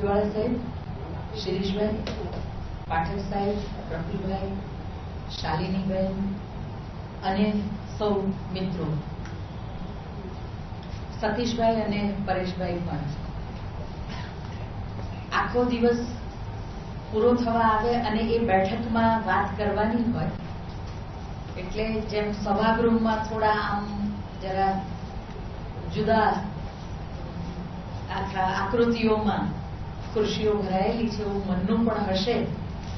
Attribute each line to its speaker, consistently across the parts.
Speaker 1: વાળા સાહેબ, શિરીષભાઈ, પાઠક સાહેબ, પ્રફુલભાઈ, શાલિનીબેન અને સૌ મિત્રો. સતીશભાઈ અને પરેશભાઈ પણ. આખો દિવસ પૂરો થવા આવે અને એ બેઠકમાં વાત કરવાની હોય, એટલે જેમ સભાગૃહમાં થોડા આમ જરા જુદા આખા આકૃતિઓમાં ખુરશીઓ ભરાયેલી છે, એવું મનનું પણ હશે.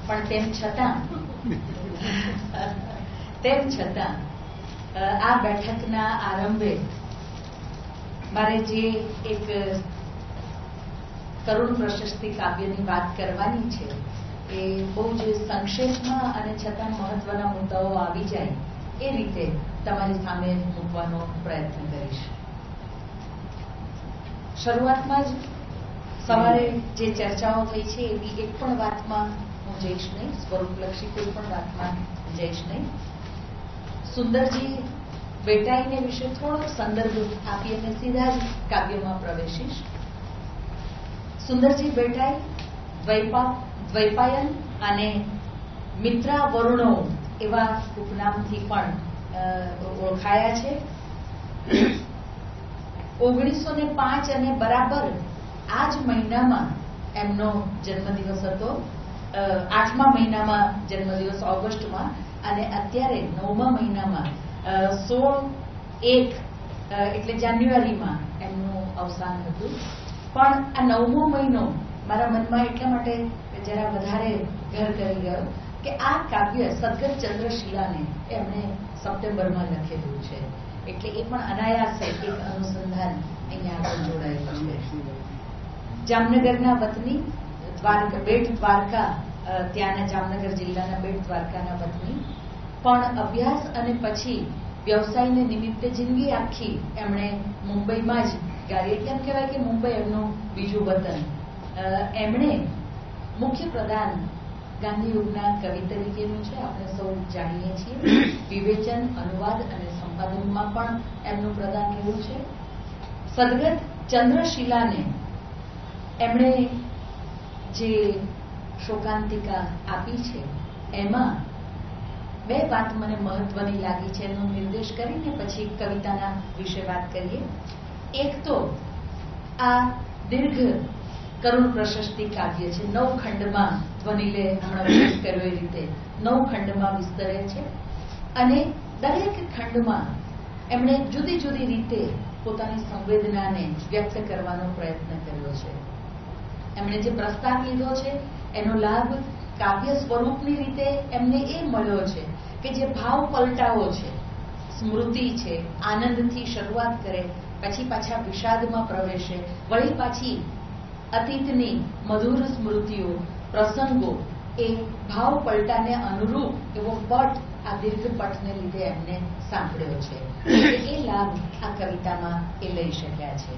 Speaker 1: પણ તેમ છતાં તેમ છતાં આ બેઠકના આરંભે મારે જે એક કરુણ પ્રશસ્તિ કાવ્યની વાત કરવાની છે, એ બહુ જ સંક્ષેપમાં અને છતાં મહત્વના મુદ્દાઓ આવી જાય, એ રીતે તમારી સામે મૂકવાનો પ્રયત્ન કરીશ. શરૂઆતમાં જ સવારે જે ચર્ચાઓ થઈ છે એવી એક પણ વાતમાં હું જઈશ નહીં. સ્વરૂપલક્ષી કોઈ પણ વાતમાં જઈશ નહીં. સુંદરજી બેટાઈને વિશે થોડોક સંદર્ભ આપી અને સીધા જ કાવ્યમાં પ્રવેશીશ. સુંદરજી બેટાઈ, દ્વૈપા, દ્વૈપાયન અને મિત્રા વરુણો એવા ઉપનામથી પણ ઓળખાયા છે. ઓગણીસો ને પાંચ અને બરાબર આ જ મહિનામાં એમનો જન્મદિવસ હતો. આઠમા મહિનામાં જન્મદિવસ ઓગસ્ટમાં અને અત્યારે નવમા મહિનામાં સોળ એક એટલે જાન્યુઆરીમાં એમનું અવસાન હતું પણ આ નવમો મહિનો મારા મનમાં એટલા માટે જરા વધારે ઘર કરી ગયો કે આ કાવ્ય સદગત ચંદ્રશિલાને એમણે સપ્ટેમ્બરમાં લખેલું છે. એટલે એ પણ અનાયાસે એક અનુસંધાન અહીંયા આગળ જોડાયેલું છે. જામનગરના વતની દ્વારકા, બેટ દ્વારકા ત્યાંના જામનગર જિલ્લાના બેટ દ્વારકાના વતની. પણ અભ્યાસ અને પછી વ્યવસાયને નિમિત્તે જિંદગી આખી એમણે મુંબઈમાં જ ગાળી. એટલે એમ કહેવાય કે મુંબઈ એમનું બીજું વતન. એમણે મુખ્ય પ્રધાન ગાંધીયુગના કવિ તરીકેનું છે. આપણે સૌ જાણીએ છીએ. વિવેચન, અનુવાદ અને સંપાદનમાં પણ એમનું પ્રદાન રહ્યું છે. સદગત ચંદ્રશિલાને એમણે જે શોકાંતિકા આપી છે, એમાં બે વાત મને મહત્વની લાગી છે, એનો નિર્દેશ કરીને પછી કવિતાના વિશે વાત કરીએ. એક તો આ દીર્ઘ કરુણ પ્રશસ્તિ કાવ્ય છે, નવ ખંડમાં ધ્વનિલે હમણાં ઉલ્લેખ કર્યો એ રીતે. નવ ખંડમાં વિસ્તરે છે. અને દરેક ખંડમાં એમણે જુદી જુદી રીતે પોતાની સંવેદનાને વ્યક્ત કરવાનો પ્રયત્ન કર્યો છે. એમણે જે પ્રસ્તાવ લીધો છે, એનો લાભ કાવ્ય સ્વરૂપની રીતે એમને એ મળ્યો છે કે જે ભાવ પલટાવો છે, સ્મૃતિ છે, આનંદથી શરૂઆત કરે, પછી પાછા વિષાદમાં પ્રવેશે, વળી પાછી અતીતની મધુર સ્મૃતિઓ, પ્રસંગો એ ભાવ પલટાને અનુરૂપ એવો પટ આ દીર્ઘ પટને લીધે એમને સાંભળ્યો છે. એ લાભ આ કવિતામાં એ લઈ શક્યા છે.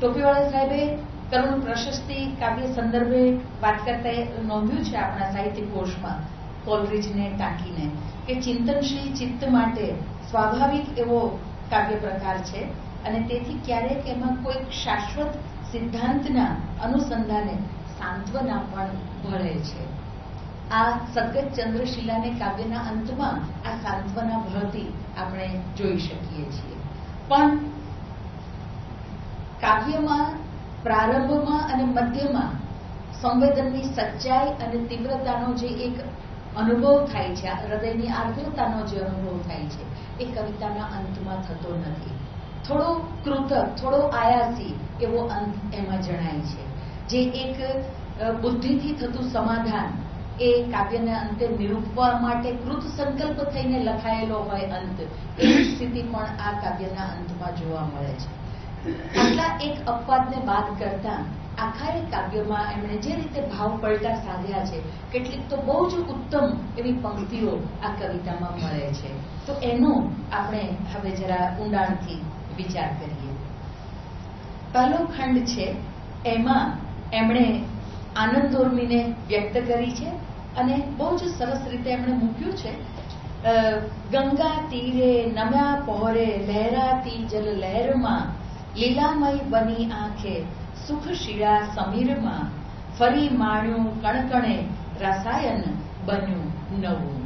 Speaker 1: ટોપીવાળા સાહેબે કરુણ પ્રશસ્તિ કાવ્ય સંદર્ભે વાત કરતા નોંધ્યું છે આપણા સાહિત્ય કોષમાં કોલરીજને ટાંકીને, કે ચિંતનશીલ ચિત્ત માટે સ્વાભાવિક એવો કાવ્ય પ્રકાર છે અને તેથી ક્યારેક એમાં કોઈક શાશ્વત સિદ્ધાંતના અનુસંધાને સાંત્વના પણ ભળે છે. આ સદગત ચંદ્રશિલાને કાવ્યના અંતમાં આ સાંત્વના ભળતી આપણે જોઈ શકીએ છીએ. પણ કાવ્યમાં પ્રારંભમાં અને મધ્યમાં સંવેદનની સચ્ચાઈ અને તીવ્રતાનો જે એક અનુભવ થાય છે હૃદયની આર્દ્રતાનો જે અનુભવ થાય છે, એ કવિતાના અંતમાં થતો નથી. થોડો કૃતક, થોડો આયાસી એવો અંત એમાં જણાય છે. જે એક બુદ્ધિથી થતું સમાધાન એ કાવ્યના અંતે નિરૂપવા માટે કૃત સંકલ્પ થઈને લખાયેલો હોય અંત, એવી સ્થિતિ પણ આ કાવ્યના અંતમાં જોવા મળે છે. આટલા એક અપવાદને બાદ કરતા આખા કાવ્યમાં એમણે જે રીતે ભાવ પલટા સાધ્યા છે, કેટલીક તો બહુ જ ઉત્તમ એવી પંક્તિઓ આ કવિતામાં મળે છે. તો એનો આપણે હવે જરા ઊંડાણથી વિચાર કરીએ. પહેલો ખંડ છે, એમાં એમણે આનંદોર્મીને વ્યક્ત કરી છે અને બહુ જ સરસ રીતે એમણે મૂક્યું છે ગંગા તીરે નમ્યા પહોરે લહેરાતી જલ લહેરમાં લીલામય બની આંખે સુખ શિળા સમીરમાં ફરી માણ્યું કણકણે રસાયન બન્યું નવું.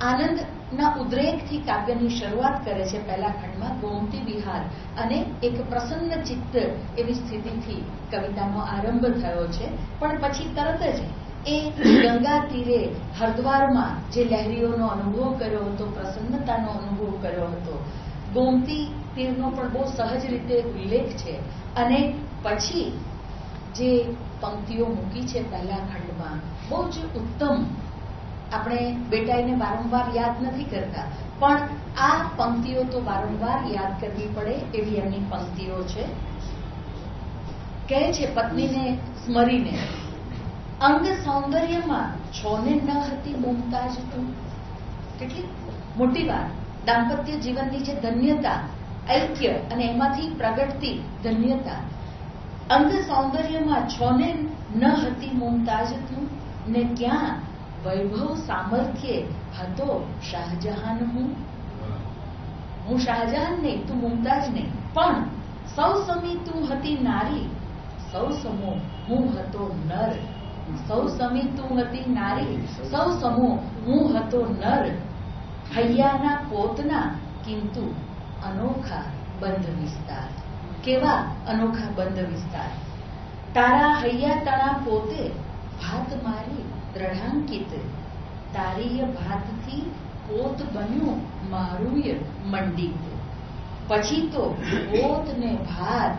Speaker 1: આનંદના ઉદ્રેકથી કાવ્યની શરૂઆત કરે છે પહેલા ખંડમાં ગોમતી વિહાર અને એક પ્રસન્ન ચિત્ત એવી સ્થિતિથી કવિતાનો આરંભ થયો છે. પણ પછી તરત જ એ ગંગા તીરે હરદ્વારમાં જે લહેરીઓનો અનુભવ કર્યો હતો, પ્રસન્નતાનો અનુભવ કર્યો હતો, ગોમતી તીરનો પણ બહુ સહજ રીતે ઉલ્લેખ છે. અને પછી જે પંક્તિઓ મૂકી છે પહેલા ખંડમાં, બહુ જ ઉત્તમ આપણે બેટાઈને વારંવાર યાદ નથી કરતા. પણ આ પંક્તિઓ તો વારંવાર યાદ કરવી પડે એવી એમની પંક્તિઓ છે. કહે છે પત્નીને સ્મરીને, અંગ સૌંદર્યમાં છોને ન હતી મુમતાજ તું. કેટલી મોટી વાત. દાંપત્ય જીવનની જે ધન્યતા ઐક્ય અને એમાંથી પ્રગટતી ધન્યતા. અંગ સૌંદર્યમાં છોને ન હતી મુમતાજ તું ને ક્યાં વૈભવ સામર્થ્ય હતો શાહજહાન હું હું શાહજહાન નહીં તું મુમતાજ નહીં, પણ સૌ સમી તું હતી નારી, સૌ સમો હું હતો નર. સૌ સમી તું હતી નારી, સૌ સમો હું હતો નર. હૈયાના પોતના, કિંતુ અનોખા બંધ વિસ્તાર. કેવા અનોખા બંધ વિસ્તાર? તારા હૈયા તણા પોતે ભાત મારી દ્રઢાંકિત. તારીય ભાતથી પોત બન્યું મારુંય મંડિત. પછી તો પોત ને ભાત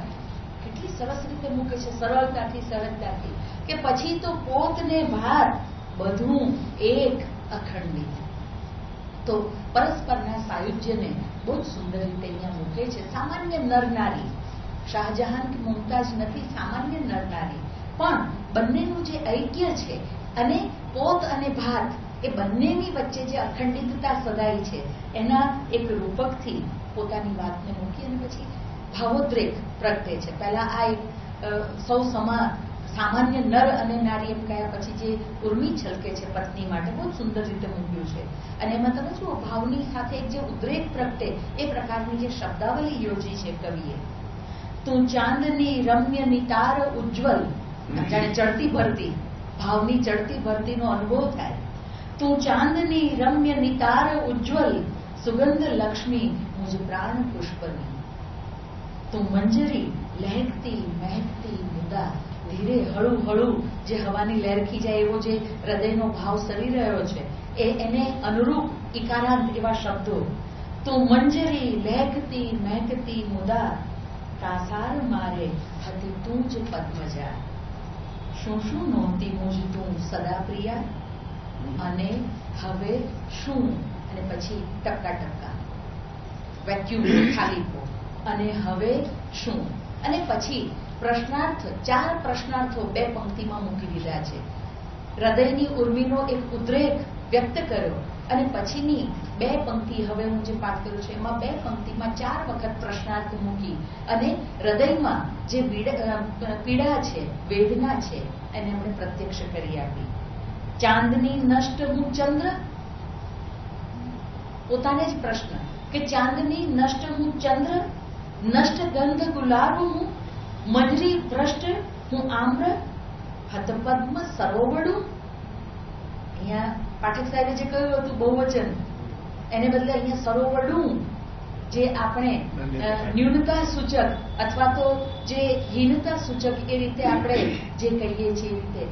Speaker 1: કેટલી સરસ રીતે મૂકે છે, સરળતાથી સરળતાથી. કે પછી તો પોત ને ભાત, બધું એક અખંડિત. તો પરસ્પરના સાયુજ્યને બહુ જ સુંદર રીતે અહીંયા મૂકે છે. સામાન્ય નરનારી શાહજહાન કે મુમતાજ નથી, સામાન્ય નરનારી પણ બંનેનું જે ઐક્ય છે અને પોત અને ભાત એ બંનેની વચ્ચે જે અખંડિતતા સદાય છે, એના એક રૂપકથી પોતાની વાતને મૂકી અને પછી ભાવોદ્રેક પ્રગટે છે. પહેલા આ એક સૌ સમા સામાન્ય નર અને નારી એમ કયા પછી જે ઉર્મી છલકે છે પત્ની માટે, બહુ સુંદર રીતે મૂક્યું છે. અને એમાં તમે જુઓ, ભાવની સાથે જે ઉદ્રેક પ્રગટે, એ પ્રકારની જે શબ્દાવલી યોજી છે કવિએ. તું ચાંદની રમ્ય નિતાર ઉજ્જવલ, જાણે ચડતી ભરતી, ભાવની ચડતી ભરતીનો અનુભવ થાય. તું ચાંદની રમ્ય નિતાર ઉજ્જવલ, સુગંધ લક્ષ્મી, મુજ પ્રાણ પુષ્પની. તું મંજરી, લહેકતી, મહેકતી મુદા ધીરે હળું હળું જે હવાની લહેરખી જાય એવો જે હૃદયનો ભાવ સરી રહ્યો છે, એ એને અનુરૂપ ઇકારાંત એવા શબ્દો, તું મંજરી લહેકતી મહેકતી મુદા તાસાર મારે હતી તું જ પદ્મજા. શું શું નહોતી મુજ તું સદા પ્રિયા અને હવે શું? અને પછી ટપકા ટપકા. વેક્યુમ ખાલી અને હવે શું? અને પછી પ્રશ્નાર્થ, ચાર પ્રશ્નાર્થો બે પંક્તિમાં મૂકી દીધા છે. હૃદયની ઉર્મિનો એક ઉદ્રેક વ્યક્ત કર્યો અને પછીની બે પંક્તિ, હવે હું જે પાઠ કર્યો છે, એમાં બે પંક્તિમાં ચાર વખત પ્રશ્નાર્થ મૂકી અને હૃદયમાં જે પીડા છે, વેદના છે, એને આપણે પ્રત્યક્ષ કરી આપી. ચાંદની નષ્ટ હું ચંદ્ર? પોતાને જ પ્રશ્ન. કે ચાંદની નષ્ટ હું ચંદ્ર? નષ્ટ ગંધ ગુલાબ હું મજરી ભ્રષ્ટ હું આમ્ર હતપદ્મ સરોવડું અહીંયા પાઠક સાહેબે જે કહ્યું હતું બહુવચન એને બદલે અહીંયા સરોવડું જે આપણે ન્યૂનતા સૂચક અથવા તો જે હીનતા સૂચક એ રીતે આપણે જે કહીએ છીએ એ રીતે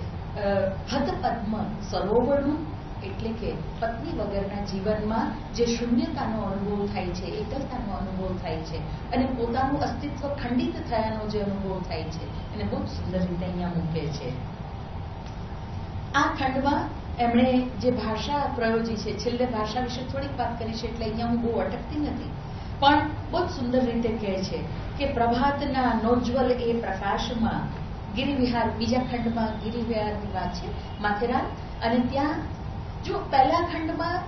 Speaker 1: હતપદ્મ સરોવરનું એટલે કે પત્ની વગરના જીવનમાં જે શૂન્યતાનો અનુભવ થાય છે, એકલતાનો અનુભવ થાય છે અને પોતાનું અસ્તિત્વ ખંડિત થયાનો જે અનુભવ થાય છે, એને બહુ સુંદર રીતે અહીંયા મૂકે છે. આ ખંડમાં એમણે જે ભાષા પ્રયોજી છે, છેલ્લે ભાષા વિશે થોડીક વાત કરી છે એટલે અહીંયા હું બહુ અટકતી નથી. પણ બહુ જ સુંદર રીતે કહે છે કે પ્રભાતના નોજ્વલ એ પ્રકાશમાં ગિરિવિહાર, બીજા ખંડમાં ગિરિવિહારની વાત છે, માથેરાન. અને ત્યાં જો પહેલા ખંડમાં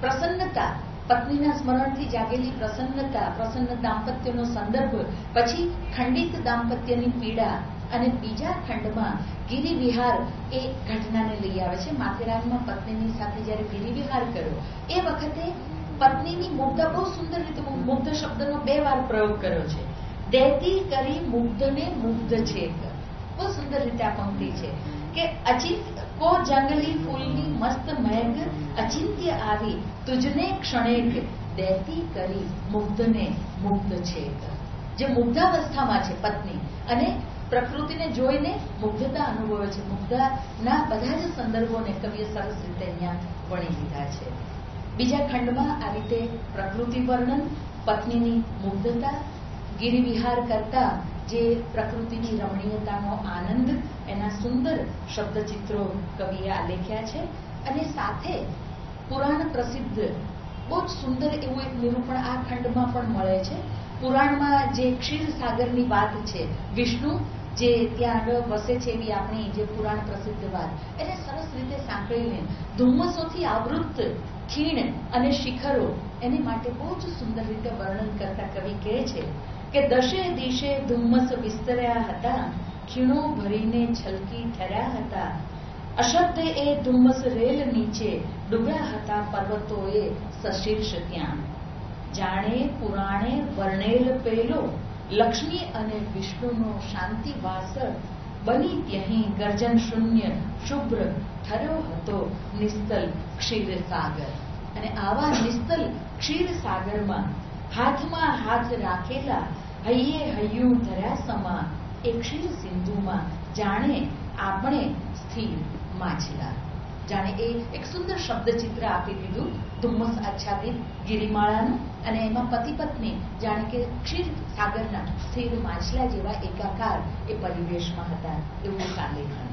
Speaker 1: પ્રસન્નતા, પત્નીના સ્મરણથી જાગેલી પ્રસન્નતા, પ્રસન્ન દાંપત્યનો સંદર્ભ, પછી ખંડિત દાંપત્યની પીડા અને બીજા ખંડમાં ગિરિવિહાર એ ઘટનાને લઈ આવે છે. માથેરાનમાં પત્નીની સાથે જ્યારે ગિરિવિહાર કર્યો, એ વખતે પત્નીની મુગ્ધા બહુ સુંદર રીતે, મુગ્ધ શબ્દનો બે વાર પ્રયોગ કર્યો છે. દેતી કરી મુગ્ધને મુગ્ધ છે. બહુ સુંદર રીતે આ પંક્તિ છે કે અચિત કો જંગલી ફૂલની મસ્ત મહેક અચિંત્ય આવી તુજને ક્ષણેક દેતી કરી મુગ્ધને મુગ્ધ છે જે મુગ્ધાવસ્થામાં છે પત્ની અને પ્રકૃતિને જોઈને મુગ્ધતા અનુભવે છે. મુગ્ધાના બધા જ સંદર્ભોને કવિએ સરસ રીતે અહીંયા વણી લીધા છે. બીજા ખંડમાં આ રીતે પ્રકૃતિ વર્ણન, પત્નીની મુગ્ધતા, ગિરિવિહાર કરતા જે પ્રકૃતિની રમણીયતાનો આનંદ, એના સુંદર શબ્દચિત્રો કવિએ આલેખ્યા છે. અને સાથે પુરાણ પ્રસિદ્ધ, બહુ જ સુંદર એવું એક નિરૂપણ આ ખંડમાં પણ મળે છે. પુરાણમાં જે ક્ષીરસાગરની વાત છે, વિષ્ણુ, જે ત્યાં આગળ વસે છે એવી આપણી જે પુરાણ પ્રસિદ્ધ વાત, એને સરસ રીતે સાંકળીને ધુમ્મસોથી આવૃત્ત ખીણ અને શિખરો એની માટે બહુ જ સુંદર રીતે વર્ણન કરતા કવિ કહે છે કે દશે દિશે ધુમ્મસ વિસ્તર્યા હતા, ખીણો ભરીને છલકી ઠર્યા હતા. અશબ્દ એ ધુમ્મસ રેલ નીચે ડૂબ્યા હતા પર્વતોએ સશીર્ષ ત્યાં. જાણે, પુરાણે, વર્ણેલ પેલો લક્ષ્મી અને વિષ્ણુનો શાંતિવાસ બની ત્યહીં ગર્જન શૂન્ય શુભ્ર ઠર્યો હતો નિસ્તલ ક્ષીરસાગર અને આવા નિસ્તલ ક્ષીરસાગરમાં હાથમાં હાથ રાખેલા હૈયે હૈયું ધર્યા સમા એ ક્ષીર સિંધુમાં જાણે, આપણે સ્થિર. માછલા. જાણે એ એક સુંદર શબ્દચિત્ર આપી દીધું ધુમ્મસ આચ્છાદિત ગિરિમાળાનું અને એમાં પતિ પત્ની જાણે કે ક્ષીર સાગરના સ્થિર માછલા જેવા એકાકાર એ પરિવેશમાં હતા એવું કાલેખન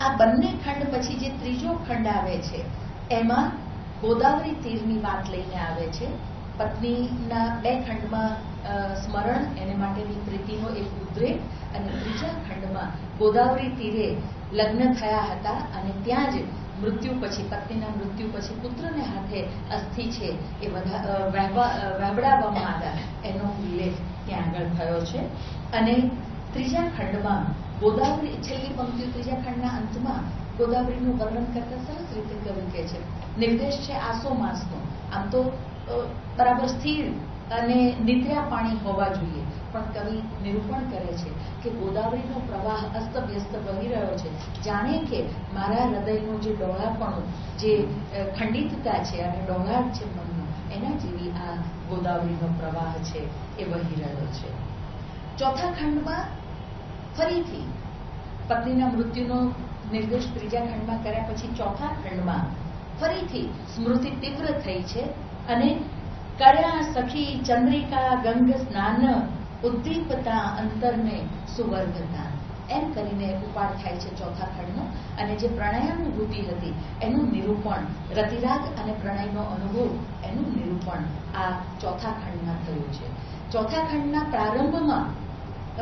Speaker 1: આ બંને ખંડ પછી જે ત્રીજો ખંડ આવે છે, એમાં ગોદાવરી તીરની વાત લઈને આવે છે. પત્નીના બે ખંડમાં સ્મરણ, એને માટેની પ્રીતિનો એક ઉદ્રેક અને ત્રીજા ખંડમાં ગોદાવરી તીરે લગ્ન થયા હતા અને ત્યાં જ મૃત્યુ પછી, પત્નીના મૃત્યુ પછી પુત્રને હાથે અસ્થિ છે એ વહેવડાવવામાં આવ્યા. એનો ઉલ્લેખ ત્યાં આગળ થયો છે. અને ત્રીજા ખંડમાં, ગોદાવરી, છેલ્લી પંક્તિ ત્રીજા ખંડના અંતમાં ગોદાવરીનું વર્ણન કરતા સરસ રીતે કવિ કે છે, નિર્દેશ છે આસો માસનો. આમ તો બરાબર સ્થિર અને નિદ્રા પાણી હોવા જોઈએ. પણ કવિ નિરૂપણ કરે છે કે ગોદાવરીનો પ્રવાહ અસ્તવ્યસ્ત વહી રહ્યો છે. જાણે કે મારા હૃદયનું જે ડોળાપણું, જે ખંડિતતા છે અને ડોળાટ છે મનનો, એના જેવી આ ગોદાવરીનો પ્રવાહ છે એ વહી રહ્યો છે. ચોથા ખંડમાં ફરીથી પત્નીના મૃત્યુનો નિર્દેશ ત્રીજા ખંડમાં કર્યા પછી ચોથા ખંડમાં ફરીથી સ્મૃતિ તીવ્ર થઈ છે અને કર્યા સખી ચંદ્રિકા ગંગ સ્નાન ઉદ્દીપતા અંતરને સુવર્ગતા એમ કરીને ઉપાડ થાય છે ચોથા ખંડનો. અને જે પ્રણયાનુભૂતિ હતી, એનું નિરૂપણ, રતિરાગ અને પ્રણયનો અનુભવ, એનું નિરૂપણ આ ચોથા ખંડમાં થયું છે. ચોથા ખંડના પ્રારંભમાં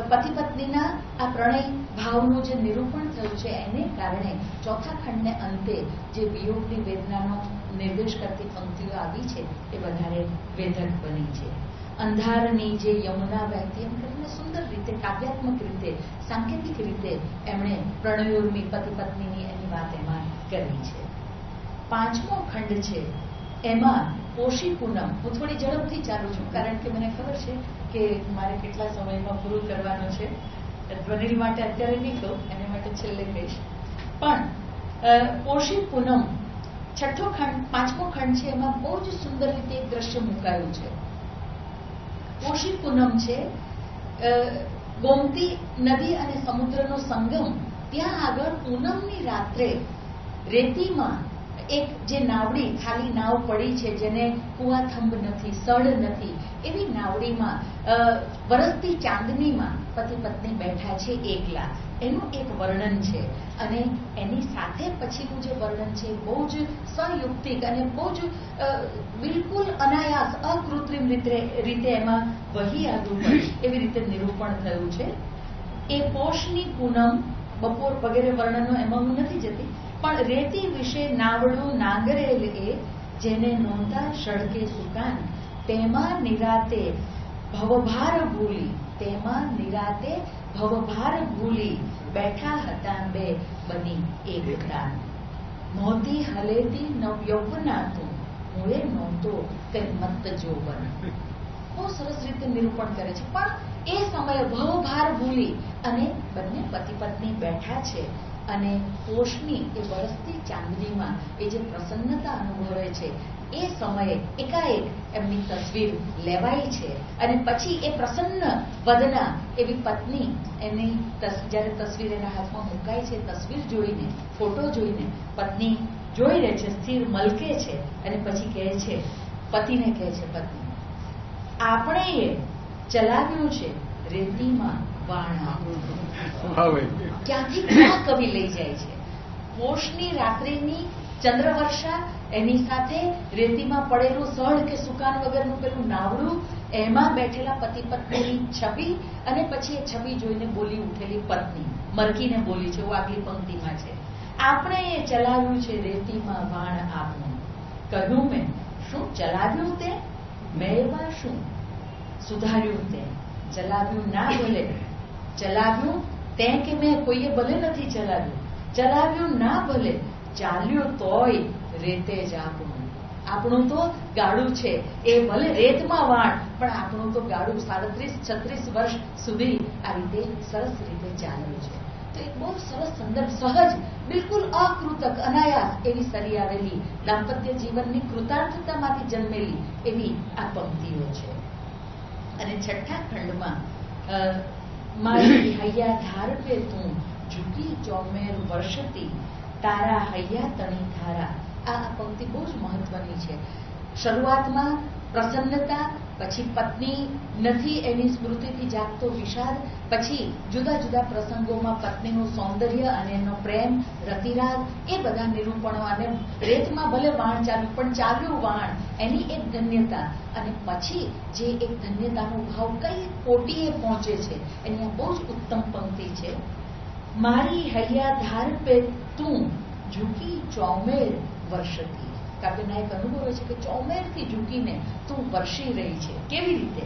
Speaker 1: પતિ પત્નીના આ પ્રણય ભાવનું જે નિરૂપણ થયું છે, એને કારણે ચોથા ખંડને અંતે જે વિયોગની વેદનાનો નિર્દેશ કરતી પંક્તિઓ આવી છે, એ વધારે વેધક બની છે. અંધારની જે યમુના વહેતી એમ કરીને સુંદર રીતે, કાવ્યાત્મક રીતે, સાંકેતિક રીતે એમણે પ્રણયોર્મી પતિ પત્નીની એની વાત એમાં કરી છે. પાંચમો ખંડ છે, એમાં પોષી પૂનમ. હું થોડી ઝડપથી ચાલુ છું, કારણ કે મને ખબર છે કે મારે કેટલા સમયમાં પૂરું કરવાનું છે. ધ્વનિ માટે અત્યારે નહીં કહું એને માટે છેલ્લે કહીશ. પણ પોષી પૂનમ. છઠ્ઠો ખંડ, પાંચમો ખંડ છે, એમાં બહુ જ સુંદર રીતે એક દ્રશ્ય મુકાયું છે. પોષી પૂનમ છે. ગોમતી નદી અને સમુદ્રનો સંગમ ત્યાં આગળ પૂનમની રાત્રે રેતીમાં એક જે નાવડી, ખાલી નાવ પડી છે, જેને કુવાથંભ નથી સળ નથી, એવી નાવડીમાં વરસતી ચાંદનીમાં પતિ પત્ની બેઠા છે એકલા. એનું એક વર્ણન છે. અને એની સાથે પછીનું જે વર્ણન છે બહુ જ સંયુક્તિક અને બહુ જ બિલકુલ અનાયાસ, અકૃત્રિમ રીતે રીતે એમાં વહી આવ્યું એવી રીતે નિરૂપણ થયું છે. એ પોષની પૂનમ બપોર વગેરે વર્ણનો એમાં હું નથી જતી, પણ રેતી વિશે નાવડું નાગરેલ એ જેને નોંધા સળકે સુકાન, તેમાં નિરાતે ભવભાર ભૂલી, તેમાં નિરાતે ભવભાર ભૂલી બેઠા હતા બે બની એક દાન મોતી હલેતી નવ યૌવના તું એ નોંધો કઈ મત જોવન. બહુ સરસ રીતે નિરૂપણ કરે છે. પણ એ સમયે ભવભાર ભૂલી અને બંને પતિ પત્ની બેઠા છે અને પોષની એ વરસતી ચાંદનીમાં એ જે પ્રસન્નતા અનુભવે છે, એ સમયે એકાએક એમની તસવીર લેવાય છે અને પછી એ પ્રસન્ન વદના એવી પત્ની એની જ્યારે તસવીર એના હાથમાં મુકાય છે, તસવીર જોઈને, ફોટો જોઈને પત્ની જોઈ રહે છે, સ્થિર મલકે છે અને પછી કહે છે, પતિને કહે છે, પત્ની આપણે એ ચલાવ્યું છે રેતીમાં વાણા ક્યાંથી ક્યાં કવિ લઈ જાય છે. પોષની રાત્રિની ચંદ્રવર્ષા એની સાથે રેતીમાં પડેલું સળ કે સુકાન વગરનું પેલું નાવડું એમાં બેઠેલા પતિ પત્નીની છબી અને પછી એ છબી જોઈને બોલી ઉઠેલી પત્ની. મરકીને બોલી છે એવું આગલી પંક્તિમાં છે. આપણે એ ચલાવ્યું છે રેતીમાં વાણ આપનું કહ્યું મેં શું ચલાવ્યું તે? મેં એમાં શું સુધાર્યું તે. ચલાવ્યું ના બોલે. ચલાવ્યું તે કે મેં કોઈએ ભલે નથી ચલાવ્યું. ચલાવ્યું ના ભલે. ચાલ્યું તોય રેતે જ આપણું. આપણું તો ગાડું છે. એ ભલે રેતમાં વાણ, પણ આપણું તો ગાડું સાડત્રીસ, છત્રીસ વર્ષ સુધી આ રીતે સરસ રીતે ચાલ્યું છે. તો એક બહુ સરસ સંદર્ભ સહજ, બિલકુલ અકૃતક, અનાયાસ એવી સરી આવેલી દાંપત્ય જીવનની કૃતાર્થતામાંથી જન્મેલી એવી આ પંક્તિઓ છે. અને છઠ્ઠા ખંડમાં મારી હૈયા ધાર પે તું ઝૂકી ચોમેર વર્ષતી, તારા હૈયા તણી ધારા. આ પંક્તિ બહુ જ મહત્વની છે. શરૂઆતમાં પ્રસન્નતા, પછી પત્ની નથી એની સ્મૃતિથી જાગતો વિષાદ, પછી જુદા જુદા પ્રસંગોમાં પત્નીનું સૌંદર્ય અને એનો પ્રેમ, રતિરાગ, એ બધા નિરૂપણો અને રેતમાં ભલે વાણ ચાલ્યું પણ ચાલ્યું વાણ, એની એક ધન્યતા. અને પછી જે એક ધન્યતાનો ભાવ કઈ કોટીએ પહોંચે છે, એની આ બહુ જ ઉત્તમ પંક્તિ છે. મારી હૈયા ધાર પે તું ઝૂકી ચોમેર વર્ષતી. કાવ્ય નાયક અનુભવે છે કે ચોમેરથી ઝૂકીને તું વર્ષી રહી છે. કેવી રીતે?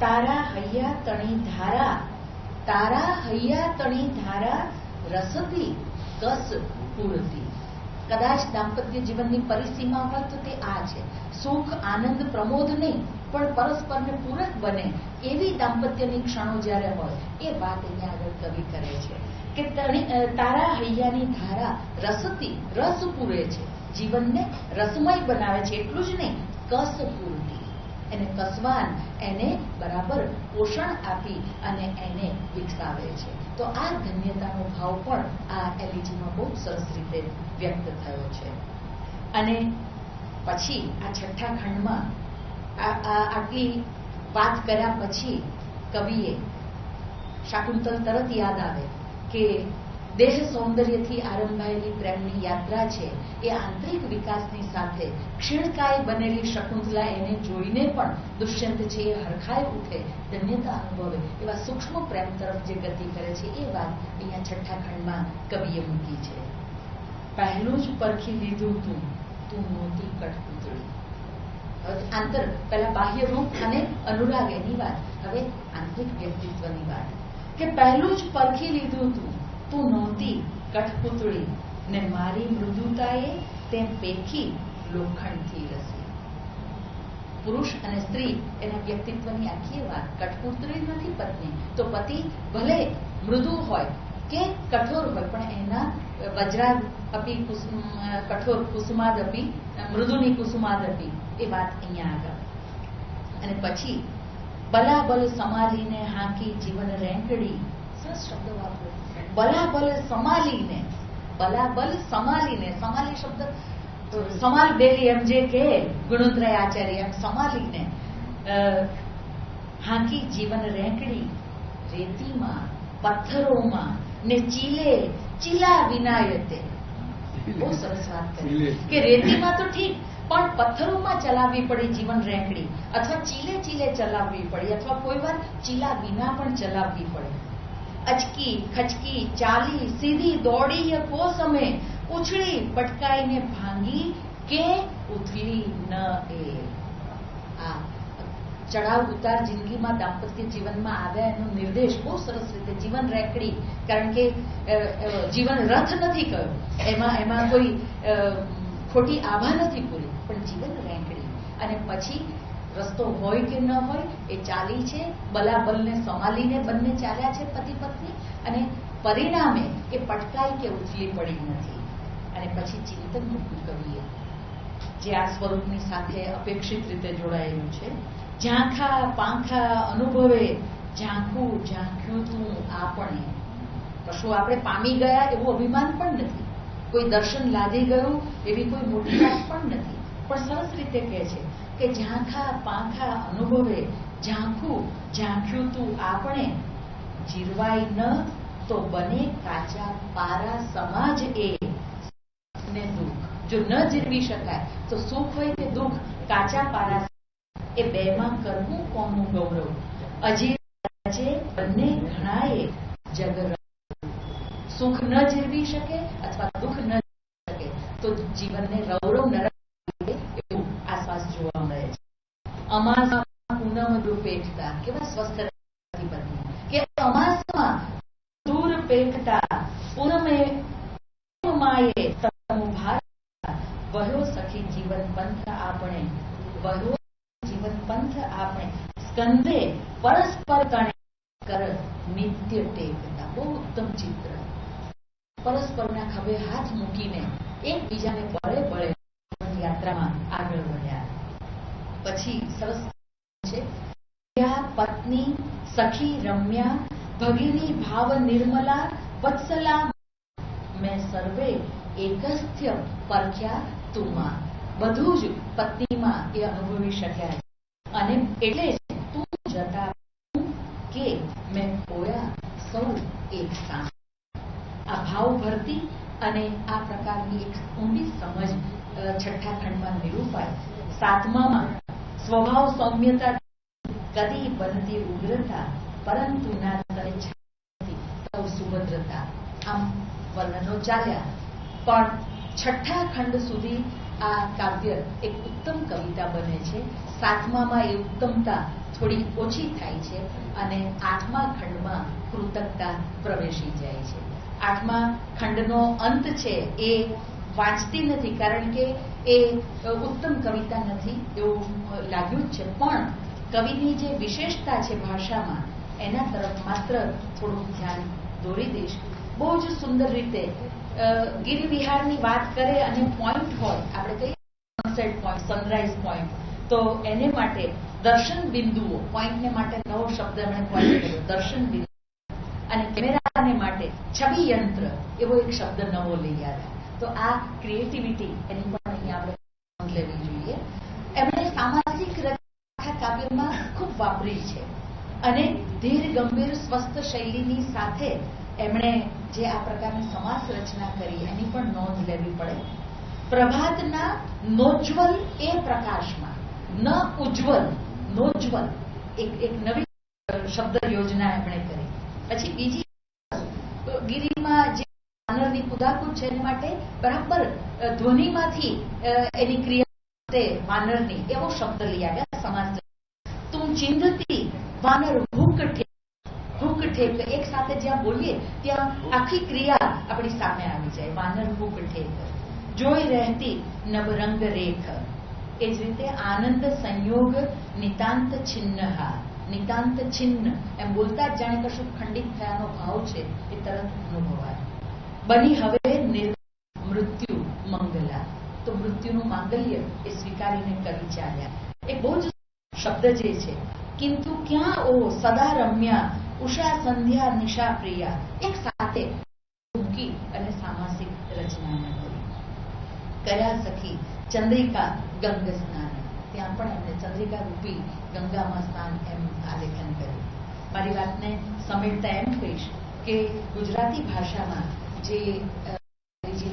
Speaker 1: તારા હૈયા તણી ધારા, તારા હૈયા તણી ધારા રસતી, કસ પૂરતી કદાચ દાંપત્ય જીવનની પરિસીમા હોય તો તે આ છે. સુખ, આનંદ, પ્રમોદ નહીં, પણ પરસ્પરને પૂરક બને એવી દાંપત્યની ક્ષણો જ્યારે હોય, એ વાત અહીંયા આગળ કવિ કરે છે કે તારા હૈયાની ધારા રસતી, રસ પૂરે છે. જીવનને રસમય બનાવે છે, એટલું જ નહીં કસ પૂરતી એને કસવાન, એને બરાબર પોષણ આપી અને એને વિકસાવે છે. તો આ ધન્યતાનો ભાવ પણ આ એલિજીમાં બહુ સરસ રીતે વ્યક્ત થયો છે. અને પછી આ છઠ્ઠા ખંડમાં આટલી વાત કર્યા પછી કવિએ શાકુંતલ તરત યાદ આવે કે દેહ સૌંદર્યથી આરંભાયેલી પ્રેમની યાત્રા છે, એ આંતરિક વિકાસની સાથે ક્ષીણકાય બનેલી શકુંતલા એને જોઈને પણ દુષ્યંત છે એ હરખાઈ ઉઠે, ધન્યતા અનુભવે, એવા સૂક્ષ્મ પ્રેમ તરફ જે ગતિ કરે છે, એ વાત અહીંયા છઠ્ઠા ખંડમાં કવિએ મૂકી છે. પહેલું જ પરખી લીધું તું તું મોતી કઠપૂતળી. આંતર, પહેલા બાહ્ય રૂપ અને અનુરાગ એની વાત, હવે આંતરિક વ્યક્તિત્વની વાત. કે પહેલું જ પરખી લીધું તું તું નહોતી કઠપૂતળી ને મારી મૃદુતાએ તેમ પેખી લોખંડથી રસી. પુરુષ અને સ્ત્રી એના વ્યક્તિત્વની આખી વાત કઠપૂતળી નથી પત્ની. તો પતિ ભલે મૃદુ હોય કે કઠોર હોય, પણ એના વજ્રાદ અપી કઠોર કુસુમાદ અપી, મૃદુની કુસુમાદ અપી એ વાત અહીંયા આગળ. અને પછી, બલાબલ સમાલીને હાંકી જીવન રેંકડી, સરસ શબ્દ વાપરો. બલાબલ સમાલીને બલાબલ સમાલીને સમાલી શબ્દ સમાલ બેલી એમ જે કે ગુણોત્રય આચાર્ય એમ સમાલીને હાંકી જીવન રેંકડી રેતીમાં પથ્થરોમાં ને ચીલે ચીલા વિનાયતે. બહુ સરસ વાત કરી. કે રેતીમાં તો ઠીક પણ પથ્થરોમાં ચલાવવી પડી જીવન રેંકડી અથવા ચીલે ચીલે ચલાવવી પડી અથવા કોઈ વાર ચીલા વિના પણ ચલાવવી પડે. અચકી, ખચકી, ચાલી, સીધી, દોડી ય કો સમય ઉછળી, પટકાઈને ભાંગી કે ઉથલી ન એ. આ ચડાવ ઉતાર જિંદગીમાં દાંપત્ય જીવનમાં આવ્યા એનો નિર્દેશ બહુ સરસ રીતે જીવન રેકડી, કારણ કે જીવન રથ નથી કયો. એમાં એમાં કોઈ ખોટી આભા નથી પૂરી, પણ જીવન રેંકડી. અને પછી રસ્તો હોય કે ન હોય એ ચાલી છે. બલાબલને સંભાળીને બંને ચાલ્યા છે પતિ પત્ની. અને પરિણામે એ પટકાઈ કે ઉથલી પડી નથી. અને પછી ચિંતન મૂકવું કવિએ જે આ સ્વરૂપની સાથે અપેક્ષિત રીતે જોડાયેલું છે. ઝાંખા પાંખા અનુભવે, ઝાંખું, ઝાંખ્યું તું આપણે કશું આપણે પામી ગયા એવું અભિમાન પણ નથી. કોઈ દર્શન લાદી ગયું એવી કોઈ મોટી વાત પણ નથી. પણ સરસ રીતે કહે છે કે ઝાંખા પાંખા અનુભવે, ઝાંખું ઝાંખ્યું તું આપણે, જીરવાય ન તો બને કાચા પારા સમાજ એ. ને દુઃખ. જો ન જીરવી શકાય, તો સુખ હોય કે દુઃખ, કાચા પારા એ બેમાં કરવું કોનું ગૌરવ? અજી બંને ઘણાએ જગ સુખ ન જીરવી શકે અથવા દુઃખ ન શકે, તો જીવનને રૌરવ નરક લાગે એવું આસપાસ જોવા મળે છે અમાસમાં પૂનમ રૂપેટતા કેવા સ્વસ્થ કે અમાસમાં દૂર પેટતા પૂનમે માએ સખી જીવન પંથ આપણે, વહ્યો જીવન પંથ આપણે, સ્કંદે પરસ્પર કણે કર નિત્ય ટેકતા. બહુ ઉત્તમ ચિત્ર. પરસ્પરના ખભે હાથ મૂકીને એકબીજાને બળે બળે યાત્રામાં પછી સરસ છે. પત્ની, સખી, રમ્યા, ભગીની, ભાવ, નિર્મલા, વત્સલા. મેં સર્વે એકસ્થ્ય પરખ્યા તુમાં બધું જ પત્નીમાં એ અનુભવી શક્યા. અને એટલે તું જતા કે મેં ખોયા સૌ એક સામ. આ ભાવ ભરતી અને આ પ્રકારની એક ઊંડી સમજ છઠ્ઠા ખંડમાં નિરૂપાય. સાતમામાં સ્વભાવ સૌમ્યતા કદી બનતી ઉગ્રતા, પરંતુ ના તને સૌ સુભદ્રતા. આમ વર્ણનો ચાલ્યા. પણ છઠ્ઠા ખંડ સુધી આ કાવ્ય એક ઉત્તમ કવિતા બને છે. સાતમામાં એ ઉત્તમતા થોડી ઓછી થાય છે અને આઠમા ખંડમાં કૃતજ્ઞતા પ્રવેશી જાય છે. આઠમા ખંડનો અંત છે એ વાંચતી નથી, કારણ કે એ ઉત્તમ કવિતા નથી એવું લાગ્યું જ છે. પણ કવિની જે વિશેષતા છે ભાષામાં, એના તરફ માત્ર થોડું ધ્યાન દોરી દઈશ. બહુ જ સુંદર રીતે ગીર વિહારની વાત કરે અને પોઈન્ટ હોય, આપણે કહીએ સનસેટ પોઈન્ટ સનરાઈઝ પોઈન્ટ તો એને માટે દર્શન બિંદુઓ પોઈન્ટને માટે નવો શબ્દ એમણે પોઈન્ટ દર્શન બિંદુ. અને કેમેરાને માટે છબી યંત્ર, એવો એક શબ્દ નવો લઈ આવ્યા. તો આ ક્રિએટિવિટી એની પણ આપણે નોંધ લેવી જોઈએ એમણે સામાજિક રચના કાવ્યમાં ખૂબ વાપરી છે અને ધીર ગંભીર સ્વસ્થ શૈલીની સાથે એમણે જે આ પ્રકારની સમાસ રચના કરી એની પણ નોંધ લેવી પડે પ્રભાતના નોજ્વલ એ પ્રકાશમાં ન ઉજ્જવલ નોજ્વલ એક એક નવી શબ્દ યોજના એમણે કરી પછી બીજી ગીરીમાં જે વાનરની કુદાકુદ છે એની માટે બરાબર ધ્વનિમાંથી એની ક્રિયા વાનરની. એવો શબ્દ લઈ આવ્યા સમાજ તું ચિંધતી વાનર હુક હુક ઠેક એક સાથે જ્યાં બોલીએ, ત્યાં આખી ક્રિયા આપણી સામે આવી જાય. વાનર હુક ઠેક જોઈ રહેતી નવરંગ રેખ. એ જ રીતે આનંદ સંયોગ નિતાંત છિન્નહા. નિતાંત છિન્ન. એમ બોલતા જ જાણે કશું ખંડિત થયાનો ભાવ છે, એ તરત અનુભવાય. બની હવે મૃત્યુ મંગલા. તો મૃત્યુનું માંગલ્ય એ સ્વીકારીને કરી ચાલ્યા. એ બહુ જ શબ્દ જે છે, કિંતુ ક્યાં ઓ સદા રમ્યા, ઉષા સંધ્યા નિશા પ્રિયા. એક સાથે ટૂંકી અને સામાસિક રચના કરી સખી ચંદ્રિકા ગંગ સ્નાન. ત્યાં પણ એમને ચંદ્રિકા રૂપી ગંગામાં સ્નાન એમ આલેખન કર્યું. મારી વાતને સમેટતા એમ કહીશ કે ગુજરાતી ભાષામાં જે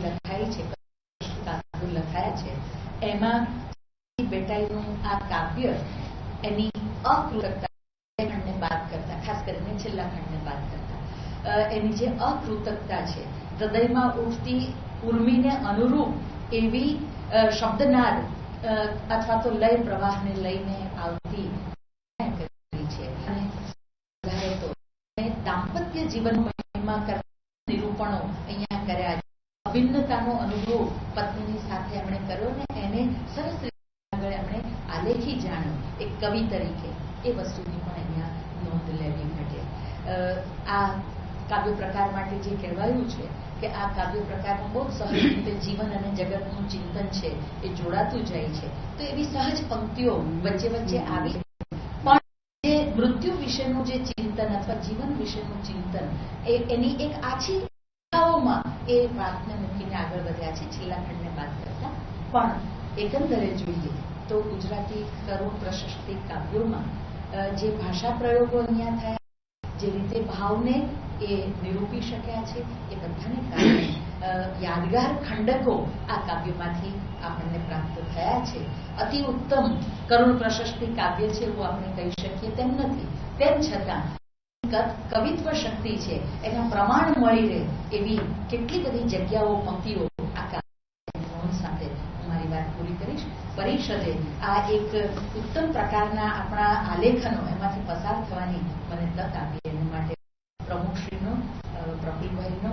Speaker 1: લખાઈ છે લખાયા છે, એમાં બેટાઈનું આ કાવ્ય એની અકૃતકતા ખંડને બાદ કરતા, ખાસ કરીને છેલ્લા ખંડને બાદ કરતા. એની જે અકૃતકતા છે, હૃદયમાં ઉઠતી ઉર્મીને અનુરૂપ એવી શબ્દનાદ અથવા તો લય પ્રવાહને લઈને આવતી છે. અને દાંપત્ય જીવન મહિમા કરતા નિરૂપણો અહીંયા કર્યા છે અભિન્નતાનો અનુભવ પત્નીની સાથે એમણે કર્યો ને એને સરસ આગળ એમણે આલેખી જાણ્યો, એક કવિ તરીકે, એ વસ્તુની પણ અહીંયા નોંધ લેવી ઘટે આ કાવ્ય પ્રકાર માટે જે કહેવાયું છે કે આ કાવ્ય પ્રકારમાં બહુ સહજ રીતે જીવન અને જગતનું ચિંતન છે, એ જોડાતું જાય છે, તો એવી સહજ પંક્તિઓ વચ્ચે વચ્ચે આવી પણ જે મૃત્યુ વિશેનું જે ચિંતન અથવા જીવન વિશેનું ચિંતન, એ એની એક આછી કથાઓમાં એ વાતને મૂકીને આગળ વધ્યા છે. છેલ્લા ખંડને બાદ કરતા. પણ એકંદરે જોઈએ તો ગુજરાતી સર્વ પ્રશસ્તિ કાવ્યોમાં જે ભાષા પ્રયોગો અહીંયા થયા, જે રીતે ભાવને એ નિરૂપી શક્યા છે, એ બધાને કારણે યાદગાર ખંડકો આ કાવ્યમાંથી આપણને પ્રાપ્ત થયા છે. અતિ ઉત્તમ કરુણ પ્રશસ્તિ કાવ્ય છે, એવું આપણે કહી શકીએ તેમ નથી. તેમ છતાં કવિત્વ શક્તિ છે. એના પ્રમાણ મળી રહે એવી કેટલી બધી જગ્યાઓ પંક્તિઓ મારી વાત પૂરી કરીશ. પરિષદે આ એક ઉત્તમ પ્રકારના આપણા આલેખનો એમાંથી પસાર થવાની મને તક આપી. એના માટે પ્રમુખશ્રીનો અ, પ્રફુલ્લભાઈનો